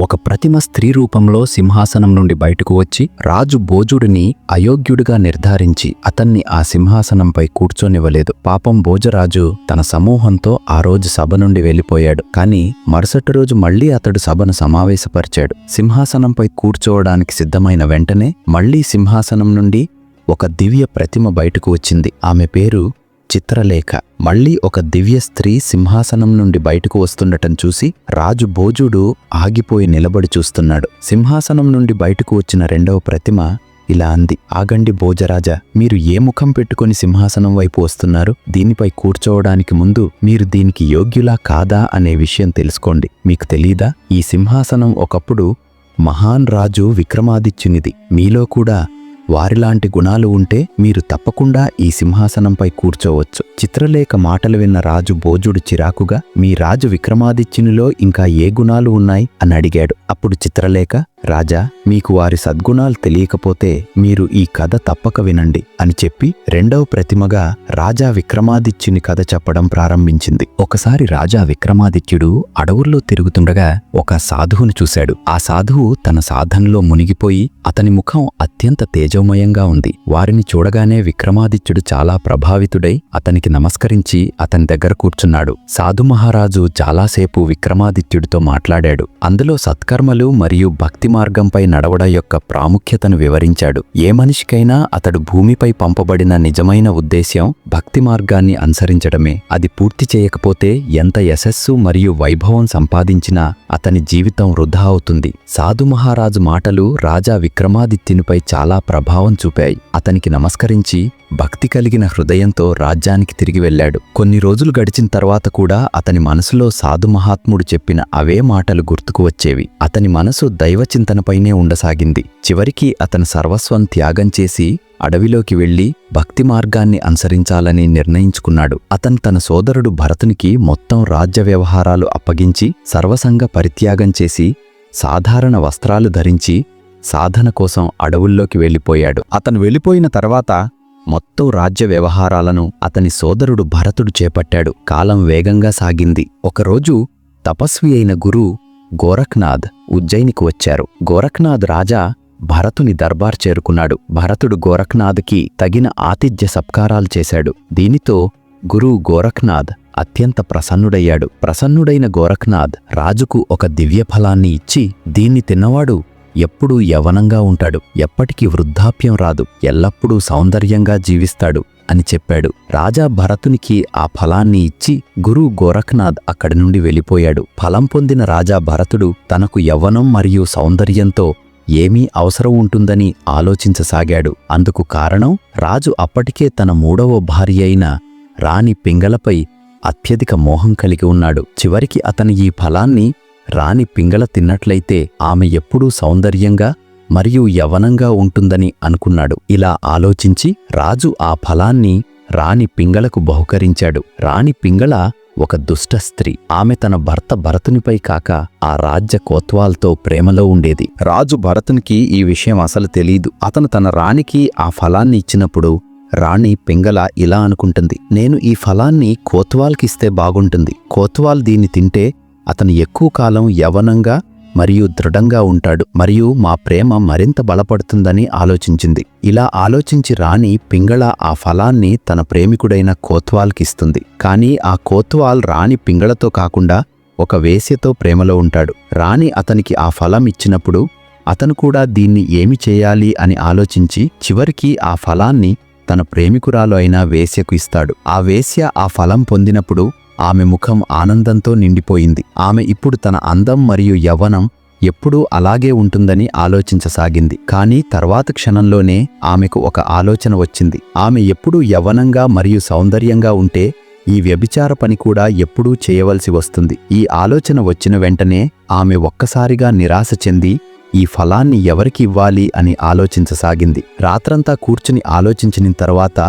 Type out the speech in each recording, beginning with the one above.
ఒక ప్రతిమ స్త్రీ రూపంలో సింహాసనం నుండి బయటకు వచ్చి రాజు భోజుడిని అయోగ్యుడిగా నిర్ధారించి అతన్ని ఆ సింహాసనంపై కూర్చోనివ్వలేదు. పాపం భోజరాజు తన సమూహంతో ఆ రోజు సభ నుండి వెళ్ళిపోయాడు. కాని మరుసటి రోజు మళ్ళీ అతడు సభను సమావేశపరిచాడు. సింహాసనంపై కూర్చోవడానికి సిద్ధమైన వెంటనే మళ్ళీ సింహాసనం నుండి ఒక దివ్య ప్రతిమ బయటకు వచ్చింది. ఆమె పేరు చిత్రలేఖ మళ్ళీ ఒక దివ్య స్త్రీ సింహాసనం నుండి బయటకు వస్తుండటం చూసి రాజు భోజుడు ఆగిపోయి నిలబడి చూస్తున్నాడు. సింహాసనం నుండి బయటకు వచ్చిన రెండవ ప్రతిమ ఇలా అంది. ఆగండి భోజరాజా మీరు ఏ ముఖం పెట్టుకొని సింహాసనం వైపు వస్తున్నారు? దీనిపై కూర్చోవడానికి ముందు మీరు దీనికి యోగ్యులా కాదా అనే విషయం తెలుసుకోండి. మీకు తెలీదా? ఈ సింహాసనం ఒకప్పుడు మహాన్ రాజు విక్రమాదిత్యునిది. మీలో కూడా వారిలాంటి గుణాలు ఉంటే మీరు తప్పకుండా ఈ సింహాసనంపై కూర్చోవచ్చు. చిత్రలేఖ మాటలు విన్న రాజు భోజుడు చిరాకుగా మీ రాజు విక్రమాదిత్యునిలో ఇంకా ఏ గుణాలు ఉన్నాయి? అని అడిగాడు. అప్పుడు చిత్రలేఖ రాజా మీకు వారి సద్గుణాలు తెలియకపోతే మీరు ఈ కథ తప్పక వినండి అని చెప్పి రెండవ ప్రతిమగా రాజా విక్రమాదిత్యుని కథ చెప్పడం ప్రారంభించింది. ఒకసారి రాజా విక్రమాదిత్యుడు అడవుల్లో తిరుగుతుండగా ఒక సాధువును చూశాడు. ఆ సాధువు తన సాధనలో మునిగిపోయి అతని ముఖం అత్యంత తేజోమయంగా ఉంది. వారిని చూడగానే విక్రమాదిత్యుడు చాలా ప్రభావితుడై అతనికి నమస్కరించి అతని దగ్గర కూర్చున్నాడు. సాధు మహారాజు చాలాసేపు విక్రమాదిత్యుడితో మాట్లాడాడు. అందులో సత్కర్మలు మరియు భక్తి మార్గంపై నడవడం యొక్క ప్రాముఖ్యతను వివరించాడు. ఏ మనిషికైనా అతడు భూమిపై పంపబడిన నిజమైన ఉద్దేశ్యం భక్తి మార్గాన్ని అనుసరించడమే. అది పూర్తి చేయకపోతే ఎంత యశస్సు మరియు వైభవం సంపాదించినా అతని జీవితం వృధా అవుతుంది. సాధు మహారాజు మాటలు రాజా విక్రమాదిత్యునిపై చాలా ప్రభావం చూపాయి. అతనికి నమస్కరించి భక్తి కలిగిన హృదయంతో రాజ్యానికి తిరిగి వెళ్ళాడు. కొన్ని రోజులు గడిచిన తర్వాత కూడా అతని మనసులో సాధు మహాత్ముడు చెప్పిన అవే మాటలు గుర్తుకు వచ్చేవి. అతని మనసు దైవచింతనపైనే ఉండసాగింది. చివరికి అతను సర్వస్వం త్యాగం చేసి అడవిలోకి వెళ్ళి భక్తి మార్గాన్ని అనుసరించాలని నిర్ణయించుకున్నాడు. అతను తన సోదరుడు భరతునికి మొత్తం రాజ్య వ్యవహారాలు అప్పగించి సర్వసంగ పరిత్యాగం చేసి సాధారణ వస్త్రాలు ధరించి సాధన కోసం అడవుల్లోకి వెళ్ళిపోయాడు. అతను వెళ్ళిపోయిన తర్వాత మొత్తం రాజ్య వ్యవహారాలను అతని సోదరుడు భరతుడు చేపట్టాడు. కాలం వేగంగా సాగింది. ఒకరోజు తపస్వి అయిన గురు గోరఖ్నాథ్ ఉజ్జయినికి వచ్చారు. గోరఖ్నాథ్ రాజా భరతుని దర్బార్ చేరుకున్నాడు. భరతుడు గోరఖ్నాథ్కి తగిన ఆతిథ్య సత్కారాలు చేశాడు. దీనితో గురువు గోరఖ్నాథ్ అత్యంత ప్రసన్నుడయ్యాడు. ప్రసన్నుడైన గోరఖ్నాథ్ రాజుకు ఒక దివ్యఫలాన్ని ఇచ్చి దీన్ని తిన్నవాడు ఎప్పుడూ యవనంగా ఉంటాడు. ఎప్పటికీ వృద్ధాప్యం రాదు. ఎల్లప్పుడూ సౌందర్యంగా జీవిస్తాడు అని చెప్పాడు. రాజా భరతునికి ఆ ఫలాన్ని ఇచ్చి గురు గోరఖ్నాథ్ అక్కడి నుండి వెళ్ళిపోయాడు. ఫలం పొందిన రాజా భరతుడు తనకు యవ్వనం మరియు సౌందర్యంతో ఏమీ అవసరం ఉంటుందని ఆలోచించసాగాడు. అందుకు కారణం రాజు అప్పటికే తన మూడవ భార్య అయిన రాణి పింగళపై అత్యధిక మోహం కలిగి ఉన్నాడు. చివరికి అతని ఈ ఫలాన్ని రాణి పింగళ తిన్నట్లయితే ఆమె ఎప్పుడూ సౌందర్యంగా మరియు యవనంగా ఉంటుందని అనుకున్నాడు. ఇలా ఆలోచించి రాజు ఆ ఫలాన్ని రాణి పింగళకు బహుకరించాడు. రాణి పింగళ ఒక దుష్ట స్త్రీ. ఆమె తన భర్త భరతునిపై కాక ఆ రాజ్య కోత్వాల్తో ప్రేమలో ఉండేది. రాజు భరతునికి ఈ విషయం అసలు తెలీదు. అతను తన రాణికి ఆ ఫలాన్ని ఇచ్చినప్పుడు రాణి పింగళ ఇలా అనుకుంటుంది. నేను ఈ ఫలాన్ని కోత్వాల్కిస్తే బాగుంటుంది. కోత్వాల్ దీన్ని తింటే అతను ఎక్కువ కాలం యవనంగా మరియు దృఢంగా ఉంటాడు మరియు మా ప్రేమ మరింత బలపడుతుందని ఆలోచించింది. ఇలా ఆలోచించి రాణి పింగళ ఆ ఫలాన్ని తన ప్రేమికుడైన కోత్వాల్కిస్తుంది కానీ ఆ కోత్వాల్ రాణి పింగళతో కాకుండా ఒక వేశ్యతో ప్రేమలో ఉంటాడు. రాణి అతనికి ఆ ఫలం ఇచ్చినప్పుడు అతను కూడా దీన్ని ఏమి చేయాలి అని ఆలోచించి చివరికి ఆ ఫలాన్ని తన ప్రేమికురాలు అయిన వేశ్యకు ఇస్తాడు. ఆ వేశ్య ఆ ఫలం పొందినప్పుడు ఆమె ముఖం ఆనందంతో నిండిపోయింది. ఆమె ఇప్పుడు తన అందం మరియు యవ్వనం ఎప్పుడూ అలాగే ఉంటుందని ఆలోచించసాగింది. కానీ తర్వాత క్షణంలోనే ఆమెకు ఒక ఆలోచన వచ్చింది. ఆమె ఎప్పుడూ యవ్వనంగా మరియు సౌందర్యంగా ఉంటే ఈ వ్యభిచార పని కూడా ఎప్పుడూ చేయవలసి వస్తుంది. ఈ ఆలోచన వచ్చిన వెంటనే ఆమె ఒక్కసారిగా నిరాశ చెంది ఈ ఫలాన్ని ఎవరికి ఇవ్వాలి అని ఆలోచించసాగింది. రాత్రంతా కూర్చుని ఆలోచించిన తర్వాత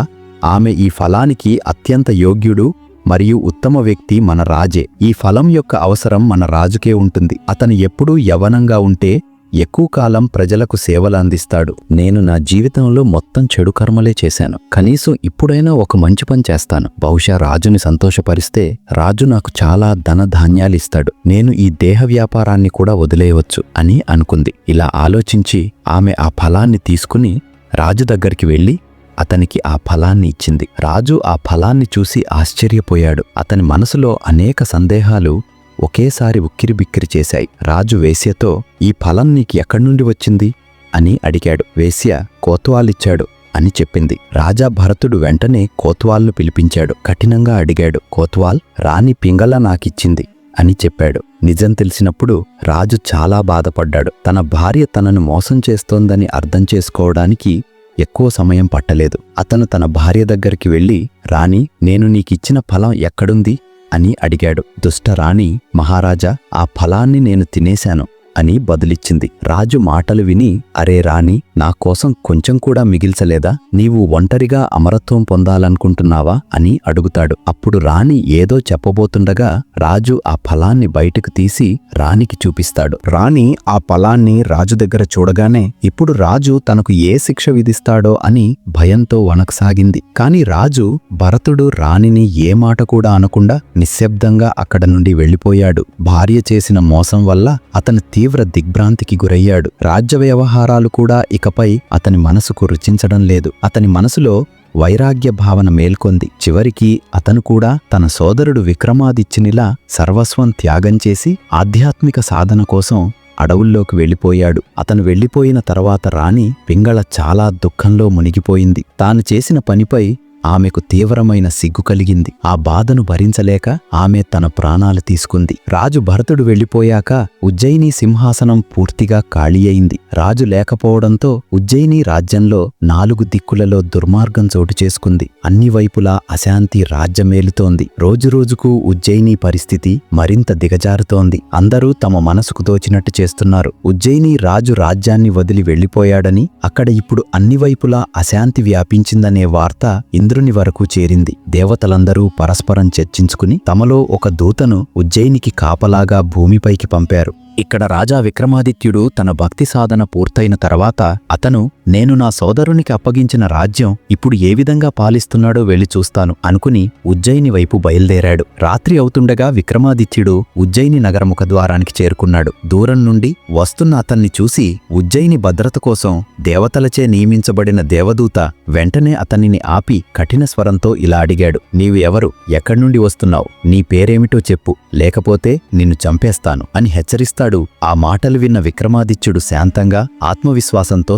ఆమె ఈ ఫలానికి అత్యంత యోగ్యుడు మరియు ఉత్తమ వ్యక్తి మన రాజే. ఈ ఫలం యొక్క అవసరం మన రాజుకే ఉంటుంది. అతను ఎప్పుడూ యవనంగా ఉంటే ఎక్కువ కాలం ప్రజలకు సేవలు అందిస్తాడు. నేను నా జీవితంలో మొత్తం చెడు కర్మలే చేశాను. కనీసం ఇప్పుడైనా ఒక మంచి పని చేస్తాను. బహుశా రాజుని సంతోషపరిస్తే రాజు నాకు చాలా ధన ధాన్యాలు ఇస్తాడు. నేను ఈ దేహ వ్యాపారాన్ని కూడా వదిలేయవచ్చు అని అనుకుంది. ఇలా ఆలోచించి ఆమె ఆ ఫలాన్ని తీసుకుని రాజు దగ్గరికి వెళ్ళి అతనికి ఆ ఫలాన్ని ఇచ్చింది. రాజు ఆ ఫలాన్ని చూసి ఆశ్చర్యపోయాడు. అతని మనసులో అనేక సందేహాలు ఒకేసారి ఉక్కిరిబిక్కిరి చేశాయి. రాజు వేశ్యతో ఈ ఫలం నీకు ఎక్కడి నుండి వచ్చింది? అని అడిగాడు. వేశ్య కోత్వాలిచ్చాడు అని చెప్పింది. రాజా భరతుడు వెంటనే కోత్వాల్ను పిలిపించాడు. కఠినంగా అడిగాడు కోత్వాల్ రాణి పింగళ నాకిచ్చింది అని చెప్పాడు. నిజం తెలిసినప్పుడు రాజు చాలా బాధపడ్డాడు. తన భార్య తనను మోసం చేస్తోందని అర్థం చేసుకోవడానికి ఎక్కువ సమయం పట్టలేదు. అతను తన భార్య దగ్గరికి వెళ్ళి రాణి నేను నీకిచ్చిన ఫలం ఎక్కడుంది? అని అడిగాడు. దుష్ట రాణి మహారాజా ఆ ఫలాన్ని నేను తినేశాను అని బదులిచ్చింది. రాజు మాటలు విని అరే రాణి నా కోసం కొంచెం కూడా మిగిల్చలేదా? నీవు ఒంటరిగా అమరత్వం పొందాలనుకుంటున్నావా? అని అడుగుతాడు. అప్పుడు రాణి ఏదో చెప్పబోతుండగా రాజు ఆ ఫలాన్ని బయటకు తీసి రాణికి చూపిస్తాడు. రాణి ఆ ఫలాన్ని రాజు దగ్గర చూడగానే ఇప్పుడు రాజు తనకు ఏ శిక్ష విధిస్తాడో అని భయంతో వణకసాగింది. కాని రాజు భరతుడు రాణిని ఏ మాట కూడా అనకుండా నిశ్శబ్దంగా అక్కడ నుండి వెళ్ళిపోయాడు. భార్య చేసిన మోసం వల్ల అతను తీవ్ర దిగ్భ్రాంతికి గురయ్యాడు. రాజ్య వ్యవహారాలు కూడా ఇకపై అతని మనసుకు రుచించడం లేదు. అతని మనసులో వైరాగ్య భావన మేల్కొంది. చివరికి అతను కూడా తన సోదరుడు విక్రమాదిత్యునిలా సర్వస్వం త్యాగం చేసి ఆధ్యాత్మిక సాధన కోసం అడవుల్లోకి వెళ్ళిపోయాడు. అతను వెళ్ళిపోయిన తర్వాత రాణి పింగళ చాలా దుఃఖంలో మునిగిపోయింది. తాను చేసిన పనిపై ఆమెకు తీవ్రమైన సిగ్గు కలిగింది. ఆ బాధను భరించలేక ఆమె తన ప్రాణాలు తీసుకుంది. రాజు భరతుడు వెళ్ళిపోయాక ఉజ్జయిని సింహాసనం పూర్తిగా ఖాళీ అయింది. రాజు లేకపోవడంతో ఉజ్జయిని రాజ్యంలో నాలుగు దిక్కులలో దుర్మార్గం చోటు చేసుకుంది. అన్ని వైపులా అశాంతి రాజ్యమేలుతోంది రోజురోజుకు ఉజ్జయిని పరిస్థితి మరింత దిగజారుతోంది. అందరూ తమ మనసుకు తోచినట్టు చేస్తున్నారు. ఉజ్జయిని రాజు రాజ్యాన్ని వదిలి వెళ్ళిపోయాడని అక్కడ ఇప్పుడు అన్ని వైపులా అశాంతి వ్యాపించిందనే వార్త ఇంద్రుని వరకు చేరింది. దేవతలందరూ పరస్పరం చర్చించుకుని తమలో ఒక దూతను ఉజ్జయినికి కాపలాగా భూమిపైకి పంపారు. ఇక్కడ రాజా విక్రమాదిత్యుడు తన భక్తి సాధన పూర్తయిన తర్వాత అతను నేను నా సోదరునికి అప్పగించిన రాజ్యం ఇప్పుడు ఏ విధంగా పాలిస్తున్నాడో వెళ్ళి చూస్తాను అనుకుని ఉజ్జయిని వైపు బయలుదేరాడు. రాత్రి అవుతుండగా విక్రమాదిత్యుడు ఉజ్జయిని నగరముఖ ద్వారానికి చేరుకున్నాడు. దూరం నుండి వస్తున్న అతన్ని చూసి ఉజ్జయిని భద్రత కోసం దేవతలచే నియమించబడిన దేవదూత వెంటనే అతనిని ఆపి కఠిన స్వరంతో ఇలా అడిగాడు. నీవు ఎవరు? ఎక్కడి నుండి వస్తున్నావు? నీ పేరేమిటో చెప్పు. లేకపోతే నిన్ను చంపేస్తాను అని హెచ్చరిస్తాడు. ఆ మాటలు విన్న విక్రమాదిత్యుడు శాంతంగా ఆత్మవిశ్వాసంతో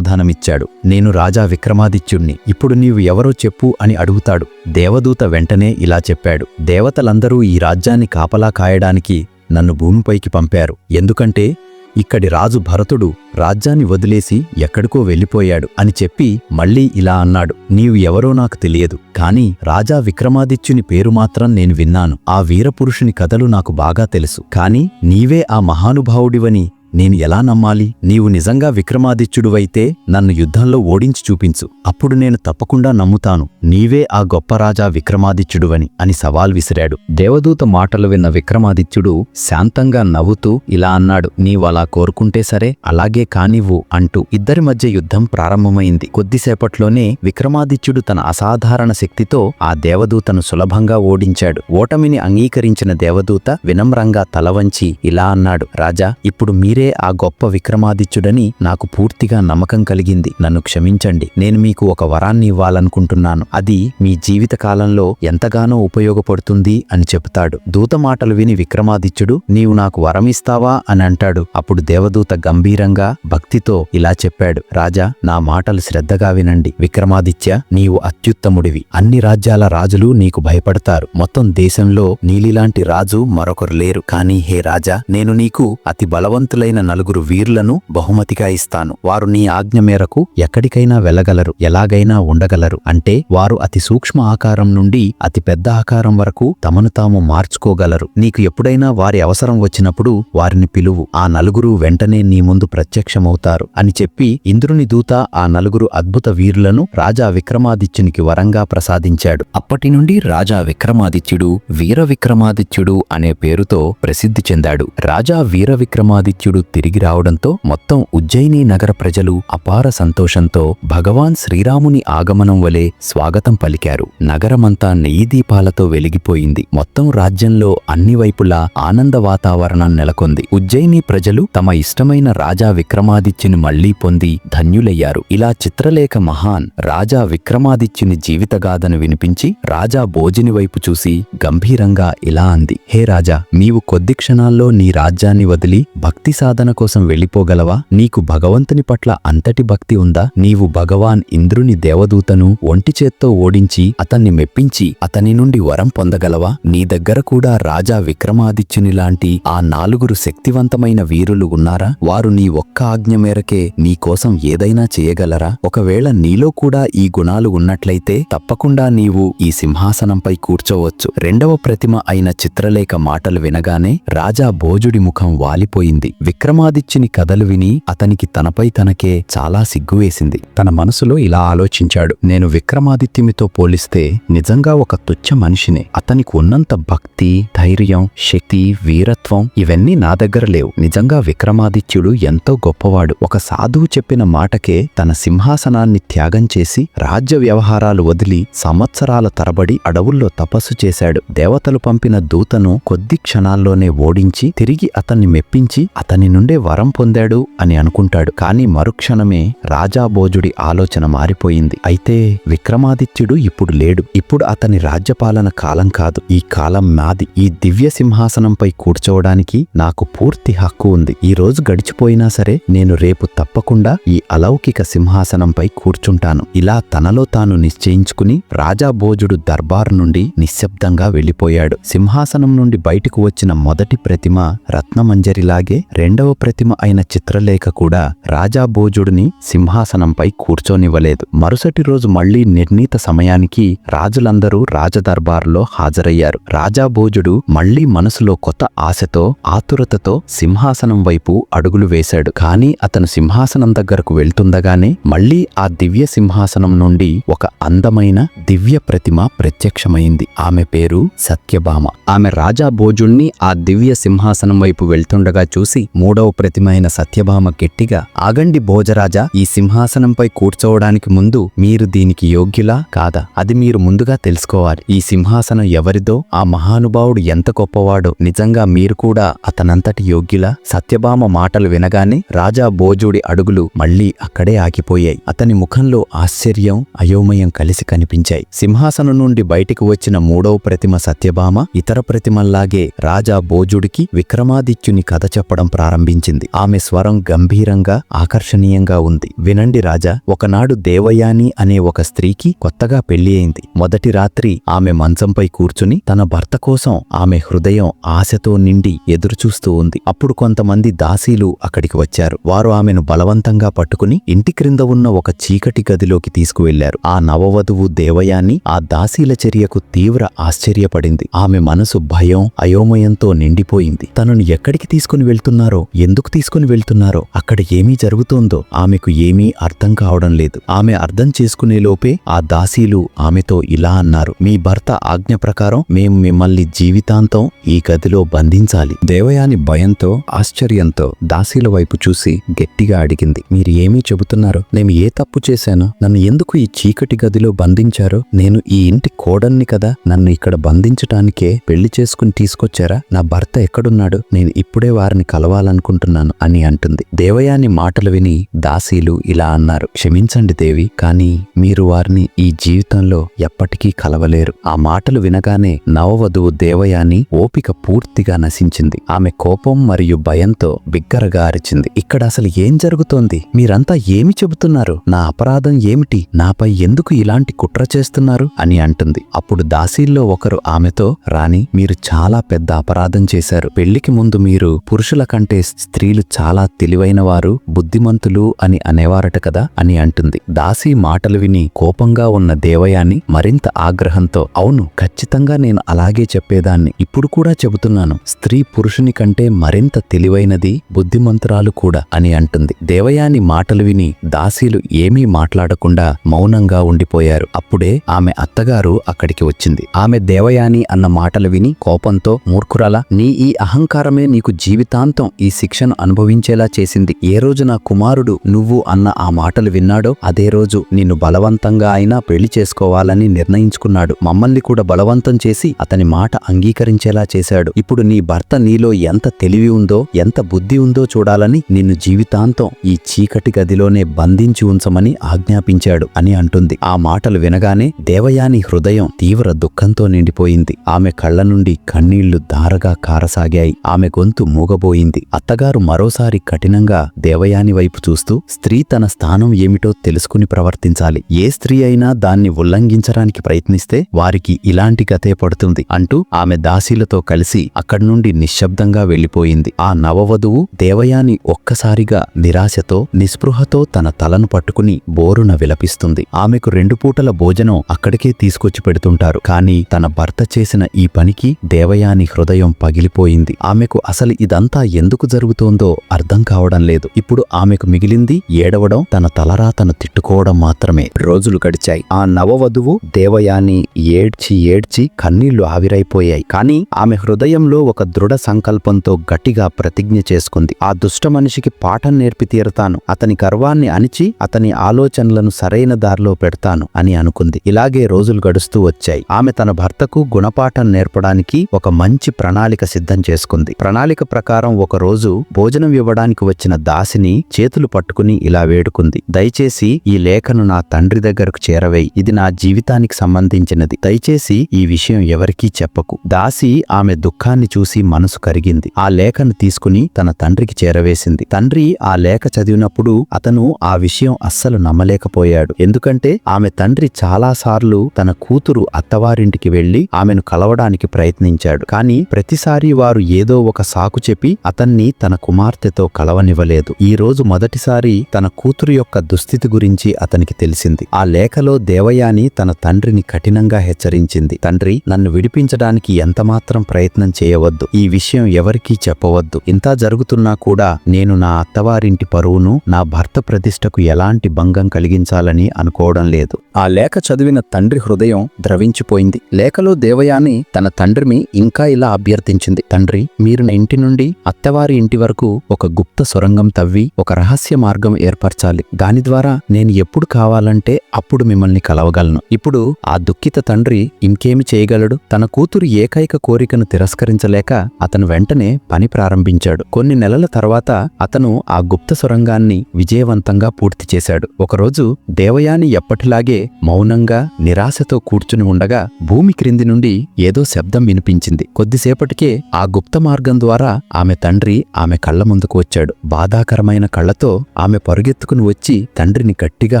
సమాధానమిచ్చాడు నేను రాజా విక్రమాదిత్యుణ్ణి. ఇప్పుడు నీవు ఎవరో చెప్పు అని అడుగుతాడు. దేవదూత వెంటనే ఇలా చెప్పాడు. దేవతలందరూ ఈ రాజ్యాన్ని కాపలా కాయడానికి నన్ను భూమిపైకి పంపారు. ఎందుకంటే ఇక్కడి రాజు భరతుడు రాజ్యాన్ని వదిలేసి ఎక్కడికో వెళ్ళిపోయాడు అని చెప్పి మళ్ళీ ఇలా అన్నాడు. నీవు ఎవరో నాకు తెలియదు. కాని రాజా విక్రమాదిత్యుని పేరు మాత్రం నేను విన్నాను. ఆ వీరపురుషుని కథలు నాకు బాగా తెలుసు. కాని నీవే ఆ మహానుభావుడివని నేను ఎలా నమ్మాలి? నీవు నిజంగా విక్రమాదిత్యుడువైతే నన్ను యుద్ధంలో ఓడించి చూపించు. అప్పుడు నేను తప్పకుండా నమ్ముతాను. నీవే ఆ గొప్ప రాజా విక్రమాదిత్యుడువని అని సవాల్ విసిరాడు. దేవదూత మాటలు విన్న విక్రమాదిత్యుడు శాంతంగా నవ్వుతూ ఇలా అన్నాడు. నీవలా కోరుకుంటే సరే అలాగే కానివ్వు అంటూ ఇద్దరి మధ్య యుద్ధం ప్రారంభమైంది. కొద్దిసేపట్లోనే విక్రమాదిత్యుడు తన అసాధారణ శక్తితో ఆ దేవదూతను సులభంగా ఓడించాడు. ఓటమిని అంగీకరించిన దేవదూత వినమ్రంగా తలవంచి ఇలా అన్నాడు. రాజా ఇప్పుడు మీరే ఆ గొప్ప విక్రమాదిత్యుడని నాకు పూర్తిగా నమ్మకం కలిగింది. నన్ను క్షమించండి. నేను మీకు ఒక వరాన్ని ఇవ్వాలనుకుంటున్నాను. అది మీ జీవిత కాలంలో ఎంతగానో ఉపయోగపడుతుంది అని చెబుతాడు. దూత మాటలు విని విక్రమాదిత్యుడు నీవు నాకు వరమిస్తావా అని అంటాడు. అప్పుడు దేవదూత గంభీరంగా భక్తితో ఇలా చెప్పాడు. రాజా నా మాటలు శ్రద్ధగా వినండి. విక్రమాదిత్య నీవు అత్యుత్తముడివి. అన్ని రాజ్యాల రాజులు నీకు భయపడతారు. మొత్తం దేశంలో నీలిలాంటి రాజు మరొకరు లేరు. కానీ హే రాజా నేను నీకు అతి బలవంతులైన నలుగురు వీరులను బహుమతిగా ఇస్తాను. వారు నీ ఆజ్ఞ మేరకు ఎక్కడికైనా వెళ్ళగలరు ఎలాగైనా ఉండగలరు. అంటే వారు అతి సూక్ష్మ ఆకారం నుండి అతి పెద్ద ఆకారం వరకు తమను తాము మార్చుకోగలరు. నీకు ఎప్పుడైనా వారి అవసరం వచ్చినప్పుడు వారిని పిలువు. ఆ నలుగురు వెంటనే నీ ముందు ప్రత్యక్షమవుతారు అని చెప్పి ఇంద్రుని దూత ఆ నలుగురు అద్భుత వీరులను రాజా విక్రమాదిత్యునికి వరంగా ప్రసాదించాడు. అప్పటి నుండి రాజా విక్రమాదిత్యుడు వీర విక్రమాదిత్యుడు అనే పేరుతో ప్రసిద్ధి చెందాడు. రాజా వీర విక్రమాదిత్యుడు భోజుడు తిరిగి రావడంతో మొత్తం ఉజ్జయిని నగర ప్రజలు అపార సంతోషంతో భగవాన్ శ్రీరాముని ఆగమనం వలె స్వాగతం పలికారు. నగరమంతా నెయ్యి దీపాలతో వెలిగిపోయింది. మొత్తం రాజ్యంలో అన్ని వైపులా ఆనంద వాతావరణం నెలకొంది. ఉజ్జయిని ప్రజలు తమ ఇష్టమైన రాజా విక్రమాదిత్యుని మళ్ళీ పొంది ధన్యులయ్యారు. ఇలా చిత్రలేఖ మహాన్ రాజా విక్రమాదిత్యుని జీవితగాథను వినిపించి రాజా భోజని వైపు చూసి గంభీరంగా ఇలా అంది. హే రాజా నీవు కొద్ది క్షణాల్లో నీ రాజ్యాన్ని వదిలి భక్తి సాధన కోసం వెళ్ళిపోగలవా? నీకు భగవంతుని పట్ల అంతటి భక్తి ఉందా? నీవు భగవాన్ ఇంద్రుని దేవదూతను ఒంటి చేత్తో ఓడించి అతన్ని మెప్పించి అతని నుండి వరం పొందగలవా? నీ దగ్గర కూడా రాజా విక్రమాదిత్యుని లాంటి ఆ నాలుగురు శక్తివంతమైన వీరులు ఉన్నారా? వారు నీ ఒక్క ఆజ్ఞ మేరకే నీ కోసం ఏదైనా చేయగలరా? ఒకవేళ నీలో కూడా ఈ గుణాలు ఉన్నట్లయితే తప్పకుండా నీవు ఈ సింహాసనంపై కూర్చోవచ్చు. రెండవ ప్రతిమ అయిన చిత్రలేఖ మాటలు వినగానే రాజా భోజుడి ముఖం వాలిపోయింది. విక్రమాదిత్యుని కథలు విని అతనికి తనపై తనకే చాలా సిగ్గువేసింది తన మనసులో ఇలా ఆలోచించాడు. నేను విక్రమాదిత్యునితో పోలిస్తే నిజంగా ఒక తుచ్చ మనిషినే. అతనికి ఉన్నంత భక్తి ధైర్యం శక్తి వీరత్వం ఇవన్నీ నా దగ్గర లేవు. నిజంగా విక్రమాదిత్యుడు ఎంతో గొప్పవాడు. ఒక సాధువు చెప్పిన మాటకే తన సింహాసనాన్ని త్యాగం చేసి రాజ్య వ్యవహారాలు వదిలి సంవత్సరాల తరబడి అడవుల్లో తపస్సు చేశాడు. దేవతలు పంపిన దూతను కొద్ది క్షణాల్లోనే ఓడించి తిరిగి అతన్ని మెప్పించి అతని నుండే వరం పొందాడు అని అనుకుంటాడు. కాని మరుక్షణమే రాజాభోజుడి ఆలోచన మారిపోయింది. అయితే విక్రమాదిత్యుడు ఇప్పుడు లేడు. ఇప్పుడు అతని రాజ్యపాలన కాలం కాదు. ఈ కాలం నాది. ఈ దివ్య సింహాసనంపై కూర్చోవడానికి నాకు పూర్తి హక్కు ఉంది. ఈ రోజు గడిచిపోయినా సరే నేను రేపు తప్పకుండా ఈ అలౌకిక సింహాసనంపై కూర్చుంటాను. ఇలా తనలో తాను నిశ్చయించుకుని రాజాభోజుడు దర్బార్ నుండి నిశ్శబ్దంగా వెళ్ళిపోయాడు. సింహాసనం నుండి బయటకు వచ్చిన మొదటి ప్రతిమ రత్నమంజరిలాగే రెండవ ప్రతిమ అయిన చిత్రలేఖ కూడా రాజాభోజుడిని సింహాసనంపై కూర్చోనివ్వలేదు. మరుసటి రోజు మళ్ళీ నిర్ణీత సమయానికి రాజులందరూ రాజదర్బారులో హాజరయ్యారు. రాజాభోజుడు మళ్ళీ మనసులో కొత్త ఆశతో ఆతురతతో సింహాసనం వైపు అడుగులు వేశాడు. కాని అతను సింహాసనం దగ్గరకు వెళ్తుండగానే మళ్ళీ ఆ దివ్య సింహాసనం నుండి ఒక అందమైన దివ్య ప్రతిమ ప్రత్యక్షమైంది. ఆమె పేరు సత్యభామ. ఆమె రాజా భోజుణ్ణి ఆ దివ్య సింహాసనం వైపు వెళ్తుండగా చూసి మూడవ ప్రతిమైన సత్యభామ గట్టిగా ఆగండి భోజరాజా ఈ సింహాసనంపై కూర్చోవడానికి ముందు మీరు దీనికి యోగ్యులా కాదా? అది మీరు ముందుగా తెలుసుకోవాలి. ఈ సింహాసనం ఎవరిదో ఆ మహానుభావుడు ఎంత గొప్పవాడో నిజంగా మీరు కూడా అతనంతటి యోగ్యులా సత్యభామ మాటలు వినగానే రాజా భోజుడి అడుగులు మళ్ళీ అక్కడే ఆగిపోయాయి. అతని ముఖంలో ఆశ్చర్యం అయోమయం కలిసి కనిపించాయి. సింహాసనం నుండి బయటికి వచ్చిన మూడవ ప్రతిమ సత్యభామ ఇతర ప్రతిమల్లాగే రాజా భోజుడికి విక్రమాదిత్యుని కథ చెప్పడం ప్రారంభించింది. ఆమె స్వరం గంభీరంగా ఆకర్షణీయంగా ఉంది. వినండి రాజా ఒకనాడు దేవయాని అనే ఒక స్త్రీకి కొత్తగా పెళ్ళి అయింది. మొదటి రాత్రి ఆమె మంచంపై కూర్చుని తన భర్త కోసం ఆమె హృదయం ఆశతో నిండి ఎదురుచూస్తూ ఉంది. అప్పుడు కొంతమంది దాసీలు అక్కడికి వచ్చారు. వారు ఆమెను బలవంతంగా పట్టుకుని ఇంటి క్రింద ఉన్న ఒక చీకటి గదిలోకి తీసుకువెళ్ళారు ఆ నవవధువు దేవయాని ఆ దాసీల చర్యకు తీవ్ర ఆశ్చర్యపడింది. ఆమె మనసు భయం అయోమయంతో నిండిపోయింది. తనను ఎక్కడికి తీసుకుని వెళ్తున్నారో ఎందుకు తీసుకుని వెళ్తున్నారో అక్కడ ఏమీ జరుగుతోందో ఆమెకు ఏమీ అర్థం కావడం లేదు. ఆమె అర్థం చేసుకునే లోపే ఆ దాసీలు ఆమెతో ఇలా అన్నారు మీ భర్త ఆజ్ఞ ప్రకారం మేము మిమ్మల్ని జీవితాంతం ఈ గదిలో బంధించాలి. దేవయాని భయంతో ఆశ్చర్యంతో దాసీల వైపు చూసి గట్టిగా అడిగింది మీరు ఏమీ చెబుతున్నారు? నేను ఏ తప్పు చేశాను? నన్ను ఎందుకు ఈ చీకటి గదిలో బంధించారో? నేను ఈ ఇంటి కోడన్ని కదా నన్ను ఇక్కడ బంధించటానికే పెళ్ళి చేసుకుని తీసుకొచ్చారా? నా భర్త ఎక్కడున్నాడు? నేను ఇప్పుడే వారిని చేయాలనుకుంటున్నాను అని అంటుంది. దేవయాని మాటలు విని దాసీలు ఇలా అన్నారు క్షమించండి దేవి కానీ మీరు వారిని ఈ జీవితంలో ఎప్పటికీ కలవలేరు. ఆ మాటలు వినగానే నవవధువు దేవయాని ఓపిక పూర్తిగా నశించింది. ఆమె కోపం మరియు భయంతో బిగ్గరగా అరిచింది. ఇక్కడ అసలు ఏం జరుగుతోంది? మీరంతా ఏమి చెబుతున్నారు? నా అపరాధం ఏమిటి? నాపై ఎందుకు ఇలాంటి కుట్ర చేస్తున్నారు? అని అంటుంది. అప్పుడు దాసీల్లో ఒకరు ఆమెతో రాణి మీరు చాలా పెద్ద అపరాధం చేశారు. పెళ్ళికి ముందు మీరు పురుషుల కంటే స్త్రీలు చాలా తెలివైన వారు బుద్ధిమంతులు అని అనేవారట కదా అని అంటుంది. దాసీ మాటలు విని కోపంగా ఉన్న దేవయాని మరింత ఆగ్రహంతో అవును ఖచ్చితంగా నేను అలాగే చెప్పేదాన్ని. ఇప్పుడు కూడా చెబుతున్నాను. స్త్రీ పురుషుని కంటే మరింత తెలివైనది బుద్ధిమంతురాలు కూడా అని అంటుంది. దేవయాని మాటలు విని దాసీలు ఏమీ మాట్లాడకుండా మౌనంగా ఉండిపోయారు. అప్పుడే ఆమె అత్తగారు అక్కడికి వచ్చింది. ఆమె దేవయాని అన్న మాటలు విని కోపంతో మూర్ఖురాల నీ ఈ అహంకారమే నీకు జీవితాంతం ఈ శిక్షను అనుభవించేలా చేసింది. ఏ రోజు నా కుమారుడు నువ్వు అన్న ఆ మాటలు విన్నాడో అదే రోజు నిన్ను బలవంతంగా అయినా పెళ్ళి చేసుకోవాలని నిర్ణయించుకున్నాడు. మమ్మల్ని కూడా బలవంతం చేసి అతని మాట అంగీకరించేలా చేశాడు. ఇప్పుడు నీ భర్త నీలో ఎంత తెలివి ఉందో ఎంత బుద్ధి ఉందో చూడాలని నిన్ను జీవితాంతం ఈ చీకటి గదిలోనే బంధించి ఉంచమని ఆజ్ఞాపించాడు అని అంటుంది. ఆ మాటలు వినగానే దేవయాని హృదయం తీవ్ర దుఃఖంతో నిండిపోయింది. ఆమె కళ్ళ నుండి కన్నీళ్ళు ధారగా కారసాగాయి. ఆమె గొంతు మూగబోయింది. అత్తగారు మరోసారి కఠినంగా దేవయాని వైపు చూస్తూ స్త్రీ తన స్థానం ఏమిటో తెలుసుకుని ప్రవర్తించాలి. ఏ స్త్రీ అయినా దాన్ని ఉల్లంఘించడానికి ప్రయత్నిస్తే వారికి ఇలాంటి గతే పడుతుంది అంటూ ఆమె దాసీలతో కలిసి అక్కడి నుండి నిశ్శబ్దంగా వెళ్ళిపోయింది ఆ నవవధువు దేవయాని ఒక్కసారిగా నిరాశతో నిస్పృహతో తన తలను పట్టుకుని బోరున విలపిస్తుంది. ఆమెకు రెండు పూటల భోజనం అక్కడికే తీసుకొచ్చి పెడుతుంటారు. కాని తన భర్త చేసిన ఈ పనికి దేవయాని హృదయం పగిలిపోయింది. ఆమెకు అసలు ఇదంతా ఎందుకు జరుగుతోందో అర్థం కావడం లేదు. ఇప్పుడు ఆమెకు మిగిలింది ఏడవడం తన తలరాతను తిట్టుకోవడం మాత్రమే. రోజులు గడిచాయి. ఆ నవవధువు దేవయాని ఏడ్చి ఏడ్చి కన్నీళ్ళు ఆవిరైపోయాయి. కాని ఆమె హృదయంలో ఒక దృఢ సంకల్పంతో గట్టిగా ప్రతిజ్ఞ చేసుకుంది. ఆ దుష్ట మనిషికి పాఠం నేర్పి తీరతాను. అతని గర్వాన్ని అణిచి అతని ఆలోచనలను సరైన దారిలో పెడతాను అని అనుకుంది. ఇలాగే రోజులు గడుస్తూ వచ్చాయి. ఆమె తన భర్తకు గుణపాఠం నేర్పడానికి ఒక మంచి ప్రణాళిక సిద్ధం చేసుకుంది. ప్రణాళిక ప్రకారం ఒక రోజు భోజనం ఇవ్వడానికి వచ్చిన దాసిని చేతులు పట్టుకుని ఇలా వేడుకుంది. దయచేసి ఈ లేఖను నా తండ్రి దగ్గరకు చేరవేయి. ఇది నా జీవితానికి సంబంధించినది. దయచేసి ఈ విషయం ఎవరికీ చెప్పకు. దాసి ఆమె దుఃఖాన్ని చూసి మనసు కరిగింది. ఆ లేఖను తీసుకుని తన తండ్రికి చేరవేసింది. తండ్రి ఆ లేఖ చదివినప్పుడు అతను ఆ విషయం అస్సలు నమ్మలేకపోయాడు. ఎందుకంటే ఆమె తండ్రి చాలాసార్లు తన కూతురు అత్తవారింటికి వెళ్ళి ఆమెను కలవడానికి ప్రయత్నించాడు. కాని ప్రతిసారి వారు ఏదో ఒక సాకు చెప్పి అతన్ని తన కుమార్తెతో కలవనివ్వలేదు. ఈ రోజు మొదటిసారి తన కూతురు యొక్క దుస్థితి గురించి అతనికి తెలిసింది. ఆ లేఖలో దేవయాని తన తండ్రిని కఠినంగా హెచ్చరించింది. తండ్రి నన్ను విడిపించడానికి ఎంతమాత్రం ప్రయత్నం చేయవద్దు. ఈ విషయం ఎవరికీ చెప్పవద్దు. ఇంతా జరుగుతున్నా కూడా నేను నా అత్తవారింటి పరువును నా భర్త ప్రతిష్టకు ఎలాంటి భంగం కలిగించాలని అనుకోవడం లేదు. ఆ లేఖ చదివిన తండ్రి హృదయం ద్రవించిపోయింది. లేఖలో దేవయాని తన తండ్రిని ఇంకా ఇలా అభ్యర్థించింది. తండ్రి మీరు నా ఇంటి నుండి అత్తవారి ఇంటి వరకు ఒక గుప్త సొరంగం తవ్వి ఒక రహస్య మార్గం ఏర్పరచాలి. దాని ద్వారా నేను ఎప్పుడు కావాలంటే అప్పుడు మిమ్మల్ని కలవగలను. ఇప్పుడు ఆ దుఃఖిత తండ్రి ఇంకేమి చేయగలడు? తన కూతురు ఏకైక కోరికను తిరస్కరించలేక అతను వెంటనే పని ప్రారంభించాడు. కొన్ని నెలల తర్వాత అతను ఆ గుప్త సొరంగాన్ని విజయవంతంగా పూర్తి చేశాడు. ఒకరోజు దేవయాని ఎప్పటిలాగే మౌనంగా నిరాశతో కూర్చుని ఉండగా భూమి క్రింది నుండి ఏదో శబ్దం వినిపించింది. కొద్దిసేపటికే ఆ గుప్త మార్గం ద్వారా ఆమె తండ్రి ఆమె కళ్ళ ముందుకు వచ్చాడు. బాధాకరమైన కళ్ళతో ఆమె పరుగెత్తుకుని వచ్చి తండ్రిని గట్టిగా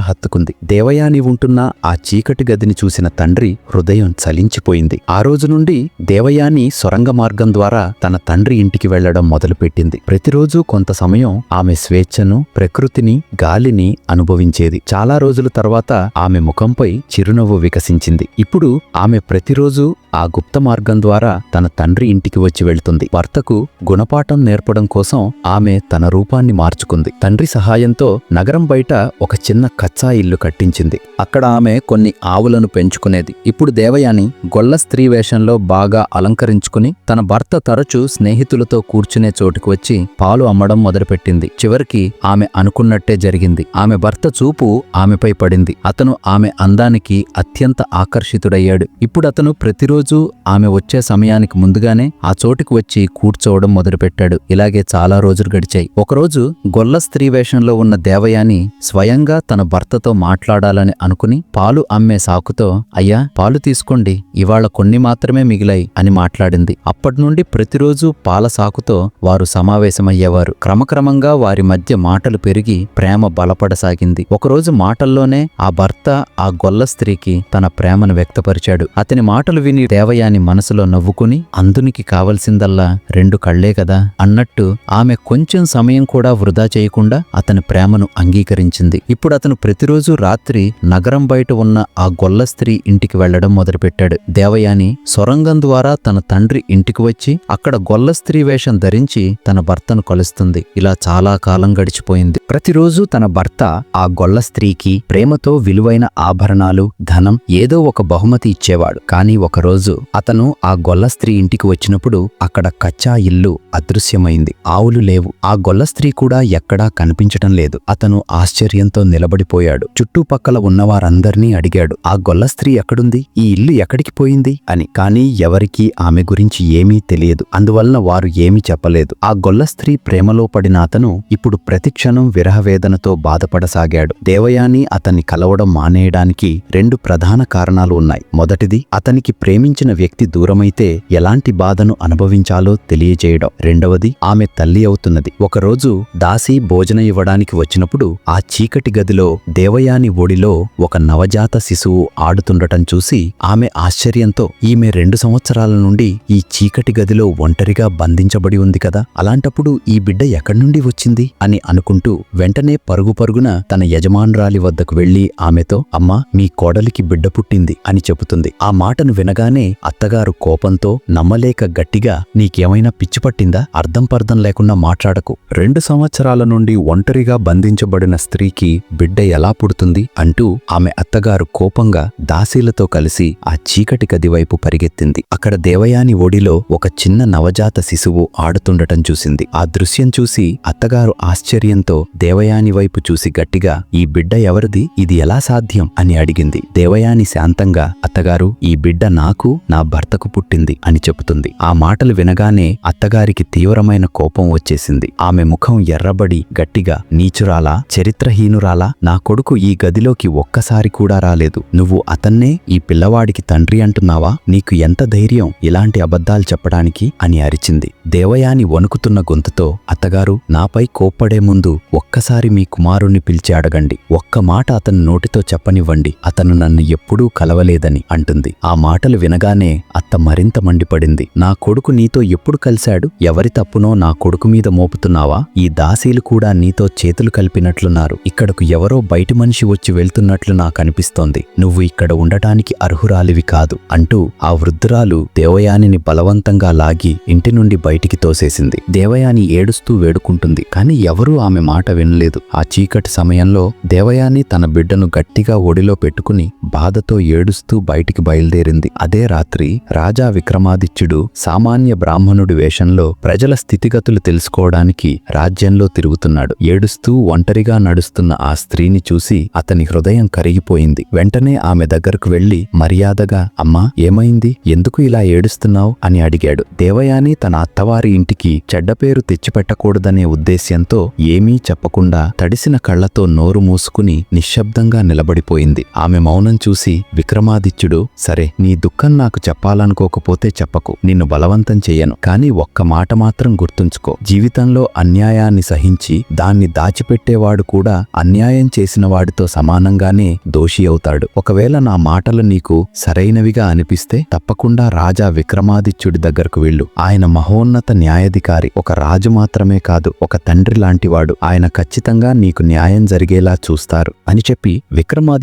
హత్తుకుంది. దేవయాని ఉంటున్న ఆ చీకటి గదిని చూసిన తండ్రి హృదయం చలించిపోయింది. ఆ రోజు నుండి దేవయాని సొరంగ మార్గం ద్వారా తన తండ్రి ఇంటికి వెళ్ళడం మొదలుపెట్టింది. ప్రతిరోజు కొంత సమయం ఆమె స్వేచ్ఛను ప్రకృతిని గాలిని అనుభవించేది. చాలా రోజుల తర్వాత ఆమె ముఖంపై చిరునవ్వు వికసించింది. ఇప్పుడు ఆమె ప్రతిరోజు ఆ గుప్త మార్గం ద్వారా తన తండ్రి ఇంటికి వచ్చి వెళ్తుంది. భర్తకు గుణపాఠం నేర్పడం కోసం ఆమె తన రూపాన్ని మార్చుకుంది. తండ్రి సహాయంతో నగరం బయట ఒక చిన్న కచ్చా ఇల్లు కట్టించింది. అక్కడ ఆమె కొన్ని ఆవులను పెంచుకునేది. ఇప్పుడు దేవయాని గొల్ల స్త్రీ వేషంలో బాగా అలంకరించుకుని తన భర్త తరచూ స్నేహితులతో కూర్చునే చోటుకు వచ్చి పాలు అమ్మడం మొదలుపెట్టింది. చివరికి ఆమె అనుకున్నట్టే జరిగింది. ఆమె భర్త చూపు ఆమెపై పడింది. అతను ఆమె ఆమె అందానికి అత్యంత ఆకర్షితుడయ్యాడు. ఇప్పుడు అతను ప్రతిరోజు ఆమె వచ్చే సమయానికి ముందుగానే ఆ చోటుకు వచ్చి కూర్చోవడం మొదలుపెట్టాడు. ఇలాగే చాలా రోజులు గడిచాయి. ఒకరోజు గొల్ల స్త్రీ వేషంలో ఉన్న దేవయాని స్వయంగా తన భర్తతో మాట్లాడాలని అనుకుని పాలు అమ్మే సాకుతో అయ్యా పాలు తీసుకోండి. ఇవాళ కొన్ని మాత్రమే మిగిలాయి అని మాట్లాడింది. అప్పటి నుండి ప్రతిరోజు పాల సాకుతో వారు సమావేశమయ్యేవారు. క్రమక్రమంగా వారి మధ్య మాటలు పెరిగి ప్రేమ బలపడసాగింది. ఒకరోజు మాటల్లోనే ఆ భర్త ఆ గొల్ల స్త్రీకి తన ప్రేమను వ్యక్తపరిచాడు. అతని మాటలు విని దేవయాని మనసులో నవ్వుకుని అందునికి కావలసిందల్లా రెండు కళ్ళే కదా? అన్నట్టు ఆమె కొంచెం సమయం కూడా వృధా చేయకుండా అతని ప్రేమను అంగీకరించింది. ఇప్పుడు అతను ప్రతిరోజు రాత్రి నగరం బయట ఉన్న ఆ గొల్ల స్త్రీ ఇంటికి వెళ్ళడం మొదలుపెట్టాడు. దేవయాని సొరంగం ద్వారా తన తండ్రి ఇంటికి వచ్చి అక్కడ గొల్ల స్త్రీ వేషం ధరించి తన భర్తను కలుస్తుంది. ఇలా చాలా కాలం గడిచిపోయింది. ప్రతిరోజు తన భర్త ఆ గొల్ల స్త్రీకి ప్రేమతో విలువైన ఆ ఆభరణాలు ధనం ఏదో ఒక బహుమతి ఇచ్చేవాడు. కాని ఒకరోజు అతను ఆ గొల్ల స్త్రీ ఇంటికి వచ్చినప్పుడు అక్కడ కచ్చా ఇల్లు అదృశ్యమైంది. ఆవులు లేవు. ఆ గొల్ల స్త్రీ కూడా ఎక్కడా కనిపించటం లేదు. అతను ఆశ్చర్యంతో నిలబడిపోయాడు. చుట్టుపక్కల ఉన్నవారందర్నీ అడిగాడు ఆ గొల్ల స్త్రీ ఎక్కడుంది? ఈ ఇల్లు ఎక్కడికి పోయింది? అని. కాని ఎవరికీ ఆమె గురించి ఏమీ తెలియదు. అందువలన వారు ఏమీ చెప్పలేదు. ఆ గొల్ల స్త్రీ ప్రేమలో పడిన అతను ఇప్పుడు ప్రతిక్షణం విరహవేదనతో బాధపడసాగాడు. దేవయాని అతన్ని కలవడం చేయడానికి రెండు ప్రధాన కారణాలు ఉన్నాయి. మొదటిది అతనికి ప్రేమించిన వ్యక్తి దూరమైతే ఎలాంటి బాధను అనుభవించాలో తెలియజేయడం. రెండవది ఆమె తల్లి అవుతున్నది. ఒకరోజు దాసి భోజనం ఇవ్వడానికి వచ్చినప్పుడు ఆ చీకటి గదిలో దేవయాని ఒడిలో ఒక నవజాత శిశువు ఆడుతుండటం చూసి ఆమె ఆశ్చర్యంతో ఈమె రెండు సంవత్సరాల నుండి ఈ చీకటి గదిలో ఒంటరిగా బంధించబడి ఉంది కదా అలాంటప్పుడు ఈ బిడ్డ ఎక్కడి నుండి వచ్చింది? అని అనుకుంటూ వెంటనే పరుగు పరుగున తన యజమానురాలి వద్దకు వెళ్ళి ఆమెతో అమ్మా మీ కోడలికి బిడ్డ పుట్టింది అని చెబుతుంది. ఆ మాటను వినగానే అత్తగారు కోపంతో నమ్మలేక గట్టిగా నీకేమైనా పిచ్చిపట్టిందా అర్థం పర్థం లేకుండా మాట్లాడకు. రెండు సంవత్సరాల నుండి ఒంటరిగా బంధించబడిన స్త్రీకి బిడ్డ ఎలా పుడుతుంది అంటూ ఆమె అత్తగారు కోపంగా దాసీలతో కలిసి ఆ చీకటి గది వైపు పరిగెత్తింది. అక్కడ దేవయాని ఒడిలో ఒక చిన్న నవజాత శిశువు ఆడుతుండటం చూసింది. ఆ దృశ్యం చూసి అత్తగారు ఆశ్చర్యంతో దేవయాని వైపు చూసి గట్టిగా ఈ బిడ్డ ఎవరిది? ఇది ఎలా సాధ్యం? అని అడిగింది. దేవయాని శాంతంగా అత్తగారు ఈ బిడ్డ నాకు నా భర్తకు పుట్టింది అని చెబుతుంది. ఆ మాటలు వినగానే అత్తగారికి తీవ్రమైన కోపం వచ్చేసింది. ఆమె ముఖం ఎర్రబడి గట్టిగా నీచురాలా చరిత్రహీనురాలా నా కొడుకు ఈ గదిలోకి ఒక్కసారి కూడా రాలేదు. నువ్వు అతన్నే ఈ పిల్లవాడికి తండ్రి అంటున్నావా? నీకు ఎంత ధైర్యం ఇలాంటి అబద్ధాలు చెప్పడానికి? అని అరిచింది. దేవయాని వణుకుతున్న గొంతుతో అత్తగారు నాపై కోప్పడే ముందు ఒక్కసారి మీ కుమారుణ్ణి పిలిచి అడగండి. ఒక్క మాట అతని నోటితో చెప్పని రానివ్వండి అతను నన్ను ఎప్పుడూ కలవలేదని అంటుంది. ఆ మాటలు వినగానే అత్త మరింత మండిపడింది. నా కొడుకు నీతో ఎప్పుడు కలిశాడు? ఎవరి తప్పునో నా కొడుకు మీద మోపుతున్నావా? ఈ దాసీలు కూడా నీతో చేతులు కలిపినట్లున్నారు. ఇక్కడకు ఎవరో బయటి మనిషి వచ్చి వెళ్తున్నట్లు నాకనిపిస్తోంది నువ్వు ఇక్కడ ఉండటానికి అర్హురాలివి కాదు అంటూ ఆ వృద్ధురాలు దేవయానిని బలవంతంగా లాగి ఇంటి నుండి బయటికి తోసేసింది. దేవయాని ఏడుస్తూ వేడుకుంటుంది. కాని ఎవరూ ఆమె మాట వినలేదు. ఆ చీకటి సమయంలో దేవయాని తన బిడ్డను గట్టిగా ఒడిలో పెట్టుకుని బాధతో ఏడుస్తూ బయటికి బయలుదేరింది. అదే రాత్రి రాజా విక్రమాదిత్యుడు సామాన్య బ్రాహ్మణుడి వేషంలో ప్రజల స్థితిగతులు తెలుసుకోవడానికి రాజ్యంలో తిరుగుతున్నాడు. ఏడుస్తూ ఒంటరిగా నడుస్తున్న ఆ స్త్రీని చూసి అతని హృదయం కరిగిపోయింది. వెంటనే ఆమె దగ్గరకు వెళ్ళి మర్యాదగా అమ్మా ఏమైంది? ఎందుకు ఇలా ఏడుస్తున్నావు? అని అడిగాడు. దేవయాని తన అత్తవారి ఇంటికి చెడ్డ పేరు తెచ్చిపెట్టకూడదనే ఉద్దేశ్యంతో ఏమీ చెప్పకుండా తడిసిన కళ్ళతో నోరు మూసుకుని నిశ్శబ్దంగా నిలబడిపోయింది. ఆమె మౌనం చూసి విక్రమాదిత్యుడు సరే నీ దుఃఖం నాకు చెప్పాలనుకోకపోతే చెప్పకు. నిన్ను బలవంతం చెయ్యను. కాని ఒక్క మాట మాత్రం గుర్తుంచుకో. జీవితంలో అన్యాయాన్ని సహించి దాన్ని దాచిపెట్టేవాడు కూడా అన్యాయం చేసిన వాడితో సమానంగానే దోషి అవుతాడు. ఒకవేళ నా మాటలు నీకు సరైనవిగా అనిపిస్తే తప్పకుండా రాజా విక్రమాదిత్యుడి దగ్గరకు వెళ్ళు. ఆయన మహోన్నత న్యాయాధికారి. ఒక రాజు మాత్రమే కాదు ఒక తండ్రి లాంటివాడు. ఆయన ఖచ్చితంగా నీకు న్యాయం జరిగేలా చూస్తారు. అని చెప్పి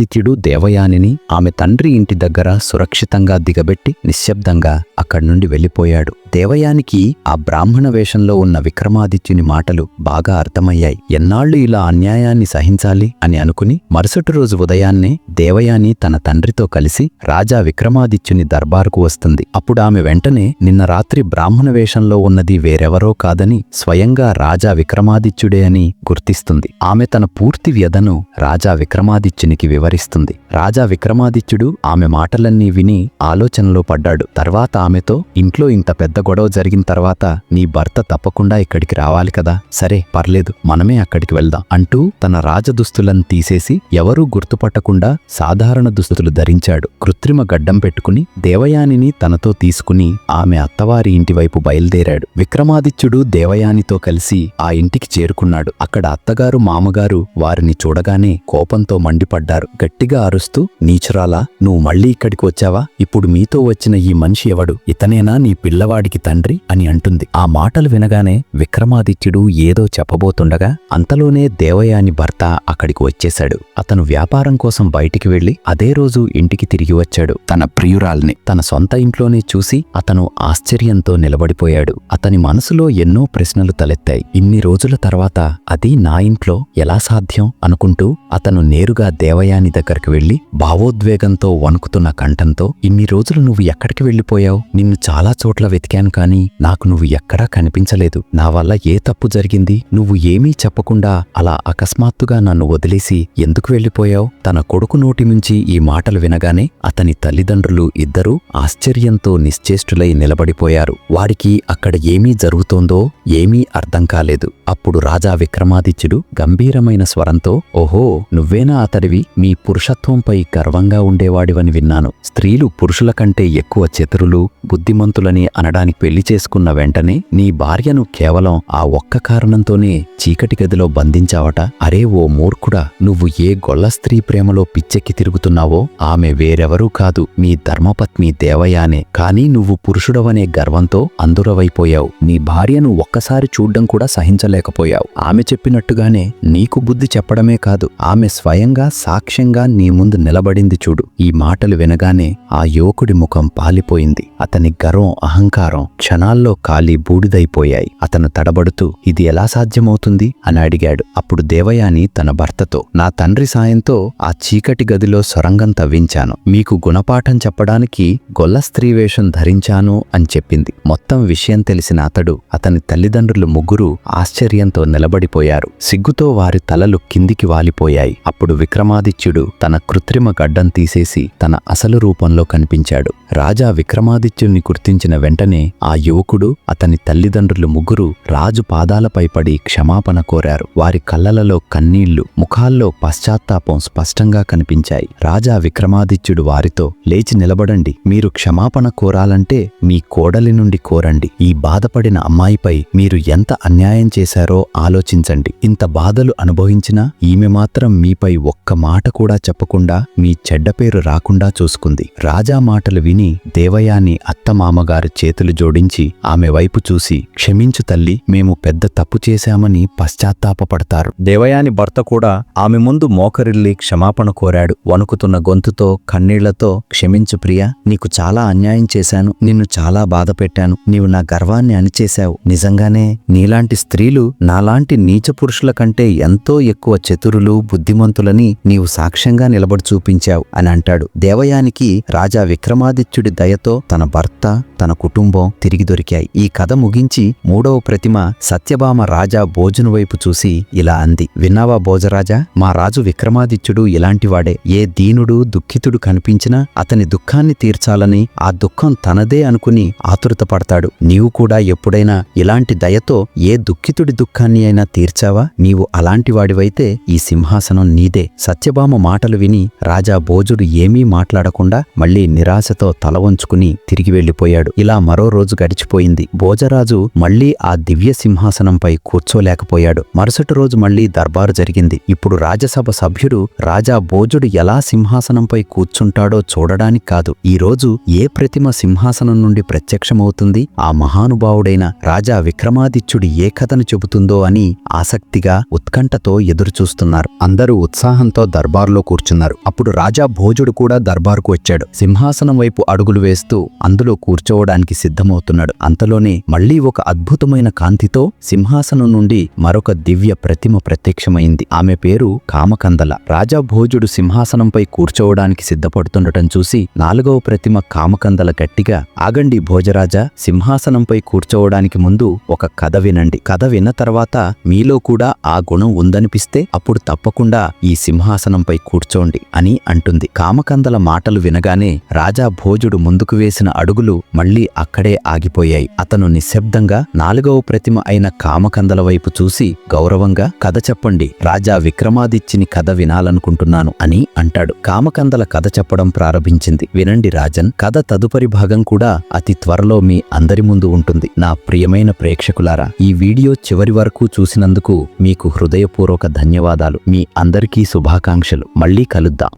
విక్రమాదిత్యుడు దేవయానిని ఆమె తండ్రి ఇంటి దగ్గర సురక్షితంగా దిగబెట్టి నిశ్శబ్దంగా అక్కడి నుండి వెళ్ళిపోయాడు. దేవయానికి ఆ బ్రాహ్మణ వేషంలో ఉన్న విక్రమాదిత్యుని మాటలు బాగా అర్థమయ్యాయి. ఎన్నాళ్ళు ఇలా అన్యాయాన్ని సహించాలి అని అనుకుని మరుసటి రోజు ఉదయాన్నే దేవయాని తన తండ్రితో కలిసి రాజా విక్రమాదిత్యుని దర్బారుకు వస్తుంది. అప్పుడు ఆమె వెంటనే నిన్న రాత్రి బ్రాహ్మణ వేషంలో ఉన్నది వేరెవరో కాదని స్వయంగా రాజా విక్రమాదిత్యుడే అని గుర్తిస్తుంది. ఆమె తన పూర్తి వ్యధను రాజా విక్రమాదిత్యునికి వివరి వివరిస్తుంది రాజా విక్రమాదిత్యుడు ఆమె మాటలన్నీ విని ఆలోచనలో పడ్డాడు. తర్వాత ఆమెతో ఇంట్లో ఇంత పెద్ద గొడవ జరిగిన తర్వాత నీ భర్త తప్పకుండా ఇక్కడికి రావాలి కదా. సరే పర్లేదు మనమే అక్కడికి వెళ్దాం అంటూ తన రాజదుస్తులను తీసేసి ఎవరూ గుర్తుపట్టకుండా సాధారణ దుస్తులు ధరించాడు. కృత్రిమ గడ్డం పెట్టుకుని దేవయానిని తనతో తీసుకుని ఆమె అత్తవారి ఇంటివైపు బయలుదేరాడు. విక్రమాదిత్యుడు దేవయానితో కలిసి ఆ ఇంటికి చేరుకున్నాడు. అక్కడ అత్తగారు మామగారు వారిని చూడగానే కోపంతో మండిపడ్డారు. గట్టిగా అరుస్తూ నీచురాలా నువ్వు మళ్ళీ ఇక్కడికి వచ్చావా? ఇప్పుడు మీతో వచ్చిన ఈ మనిషి ఎవడు? ఇతనేనా నీ పిల్లవాడికి తండ్రి? అని అంటుంది. ఆ మాటలు వినగానే విక్రమాదిత్యుడు ఏదో చెప్పబోతుండగా అంతలోనే దేవయాని భర్త అక్కడికి వచ్చేశాడు. అతను వ్యాపారం కోసం బయటికి వెళ్ళి అదే రోజు ఇంటికి తిరిగి వచ్చాడు. తన ప్రియురాల్ని తన సొంత ఇంట్లోనే చూసి అతను ఆశ్చర్యంతో నిలబడిపోయాడు. అతని మనసులో ఎన్నో ప్రశ్నలు తలెత్తాయి. ఇన్ని రోజుల తర్వాత అది నా ఇంట్లో ఎలా సాధ్యం? అనుకుంటూ అతను నేరుగా దేవయాని దేవయాని దగ్గరికి వెళ్ళి భావోద్వేగంతో వణుకుతున్న కంఠంతో ఇన్ని రోజులు నువ్వు ఎక్కడికి వెళ్ళిపోయావు? నిన్ను చాలా చోట్ల వెతికాను కానీ నాకు నువ్వు ఎక్కడా కనిపించలేదు. నా వల్ల ఏ తప్పు జరిగింది? నువ్వు ఏమీ చెప్పకుండా అలా అకస్మాత్తుగా నన్ను వదిలేసి ఎందుకు వెళ్ళిపోయావు? తన కొడుకు నోటి నుంచి ఈ మాటలు వినగానే అతని తల్లిదండ్రులు ఇద్దరూ ఆశ్చర్యంతో నిశ్చేష్టులై నిలబడిపోయారు. వారికి అక్కడ ఏమీ జరుగుతోందో ఏమీ అర్థం కాలేదు. అప్పుడు రాజా విక్రమాదిత్యుడు గంభీరమైన స్వరంతో ఓహో నువ్వేనా అతడివి? మీ పురుషత్వంపై గర్వంగా ఉండేవాడివని విన్నాను. స్త్రీలు పురుషుల కంటే ఎక్కువ చతురులు బుద్ధిమంతులని అనడానికి పెళ్ళి చేసుకున్న వెంటనే నీ భార్యను కేవలం ఆ ఒక్క కారణంతోనే చీకటి గదిలో బంధించావట. అరే ఓ మూర్ఖుడా నువ్వు ఏ గొల్ల స్త్రీ ప్రేమలో పిచ్చెక్కి తిరుగుతున్నావో? ఆమె వేరెవరూ కాదు మీ ధర్మపత్ని దేవయానే. కానీ నువ్వు పురుషుడవనే గర్వంతో అందురవైపోయావు. నీ భార్యను ఒక్కసారి చూడ్డం కూడా సహించలేకపోయావు. ఆమె చెప్పినట్టుగానే నీకు బుద్ధి చెప్పడమే కాదు ఆమె స్వయంగా సాక్ష్యం ధైర్యంగా నీ ముందు నిలబడింది చూడు. ఈ మాటలు వినగానే ఆ యువకుడి ముఖం పాలిపోయింది. అతని గర్వం అహంకారం క్షణాల్లో కాలి బూడిదైపోయాయి. అతను తడబడుతూ ఇది ఎలా సాధ్యమవుతుంది? అని అడిగాడు. అప్పుడు దేవయాని తన భర్తతో నా తండ్రి సాయంతో ఆ చీకటి గదిలో సొరంగం తవ్వించాను. మీకు గుణపాఠం చెప్పడానికి గొల్ల స్త్రీ వేషం ధరించాను అని చెప్పింది. మొత్తం విషయం తెలిసిన అతడు అతని తల్లిదండ్రులు ముగ్గురు ఆశ్చర్యంతో నిలబడిపోయారు. సిగ్గుతో వారి తలలు కిందికి వాలిపోయాయి. అప్పుడు విక్రమాదిత్యుడు తన కృత్రిమ గడ్డం తీసేసి తన అసలు రూపంలో కనిపించాడు. రాజా విక్రమాదిత్యుణ్ణి గుర్తించిన వెంటనే ఆ యువకుడు అతని తల్లిదండ్రులు ముగ్గురు రాజు పాదాలపై పడి క్షమాపణ కోరారు. వారి కళ్ళలలో కన్నీళ్ళు ముఖాల్లో పశ్చాత్తాపం స్పష్టంగా కనిపించాయి. రాజా విక్రమాదిత్యుడు వారితో లేచి నిలబడండి. మీరు క్షమాపణ కోరాలంటే మీ కోడలి నుండి కోరండి. ఈ బాధపడిన అమ్మాయిపై మీరు ఎంత అన్యాయం చేశారో ఆలోచించండి. ఇంత బాధలు అనుభవించినా ఈమె మాత్రం మీపై ఒక్క మాట కూడా చెప్పకుండా మీ చెడ్డ పేరు రాకుండా చూసుకుంది. రాజా మాటలు విని దేవయాని అత్తమామగారు చేతులు జోడించి ఆమె వైపు చూసి క్షమించు తల్లి మేము పెద్ద తప్పు చేశామని పశ్చాత్తాపపడతారు. దేవయాని భర్త కూడా ఆమె ముందు మోకరిల్లి క్షమాపణ కోరాడు. వణుకుతున్న గొంతుతో కన్నీళ్ళతో క్షమించు ప్రియా నీకు చాలా అన్యాయం చేశాను నిన్ను చాలా బాధ పెట్టాను నీవు నా గర్వాన్ని అణిచేశావు. నిజంగానే నీలాంటి స్త్రీలు నాలాంటి నీచ పురుషుల కంటే ఎంతో ఎక్కువ చతురులు బుద్ధిమంతులని నీవు సాక్ష్యంగా నిలబడి చూపించావు అని అంటాడు. దేవయానికి రాజా విక్రమాది విక్రమాదిత్యుడి దయతో తన భర్త తన కుటుంబం తిరిగి దొరికాయి. ఈ కథ ముగించి మూడవ ప్రతిమ సత్యభామ రాజా భోజను వైపు చూసి ఇలా అంది. విన్నావా భోజరాజా మా రాజు విక్రమాదిత్యుడు ఇలాంటివాడే. ఏ దీనుడు దుఃఖితుడు కనిపించినా అతని దుఃఖాన్ని తీర్చాలని ఆ దుఃఖం తనదే అనుకుని ఆతురతపడతాడు. నీవు కూడా ఎప్పుడైనా ఇలాంటి దయతో ఏ దుఃఖితుడి దుఃఖాన్ని అయినా తీర్చావా? నీవు అలాంటి వాడివైతే ఈ సింహాసనం నీదే. సత్యభామ మాటలు విని రాజా భోజుడు ఏమీ మాట్లాడకుండా మళ్ళీ నిరాశతో తల వంచుకుని తిరిగి వెళ్ళిపోయాడు ఇలా మరో రోజు గడిచిపోయింది. భోజరాజు మళ్ళీ ఆ దివ్య సింహాసనంపై కూర్చోలేకపోయాడు. మరుసటి రోజు మళ్ళీ దర్బారు జరిగింది. ఇప్పుడు రాజ్యసభ సభ్యుడు రాజా భోజుడు ఎలా సింహాసనంపై కూర్చుంటాడో చూడడానికి కాదు. ఈ రోజు ఏ ప్రతిమ సింహాసనం నుండి ప్రత్యక్షమవుతుంది? ఆ మహానుభావుడైన రాజా విక్రమాదిత్యుడు ఏ కథను చెబుతుందో అని ఆసక్తిగా ఉత్కంఠతో ఎదురుచూస్తున్నారు. అందరూ ఉత్సాహంతో దర్బారులో కూర్చున్నారు. అప్పుడు రాజా భోజుడు కూడా దర్బారుకు వచ్చాడు. సింహాసనం వైపు అడుగులు వేస్తూ అందులో కూర్చోవడానికి సిద్ధమవుతున్నాడు. అంతలోనే మళ్ళీ ఒక అద్భుతమైన కాంతితో సింహాసనం నుండి మరొక దివ్య ప్రతిమ ప్రత్యక్షమైంది. ఆమె పేరు కామకందల. రాజా భోజుడు సింహాసనంపై కూర్చోవడానికి సిద్ధపడుతుండటం చూసి నాలుగవ ప్రతిమ కామకందల గట్టిగా ఆగండి భోజరాజా సింహాసనంపై కూర్చోవడానికి ముందు ఒక కథ వినండి. కథ విన్న తర్వాత మీలో కూడా ఆ గుణం ఉందనిపిస్తే అప్పుడు తప్పకుండా ఈ సింహాసనంపై కూర్చోండి అని అంటుంది. కామకందల మాటలు వినగానే రాజా భోజ భోజుడు ముందుకు వేసిన అడుగులు మళ్ళీ అక్కడే ఆగిపోయాయి. అతను నిశ్శబ్దంగా నాలుగవ ప్రతిమ అయిన కామకందల వైపు చూసి గౌరవంగా కథ చెప్పండి రాజా విక్రమాదిత్యుని కథ వినాలనుకుంటున్నాను అని అంటాడు. కామకందల కథ చెప్పడం ప్రారంభించింది. వినండి రాజన్ కథ తదుపరి భాగం కూడా అతి త్వరలో మీ అందరి ముందు ఉంటుంది. నా ప్రియమైన ప్రేక్షకులారా ఈ వీడియో చివరి వరకు చూసినందుకు మీకు హృదయపూర్వక ధన్యవాదాలు. మీ అందరికీ శుభాకాంక్షలు. మళ్ళీ కలుద్దాం.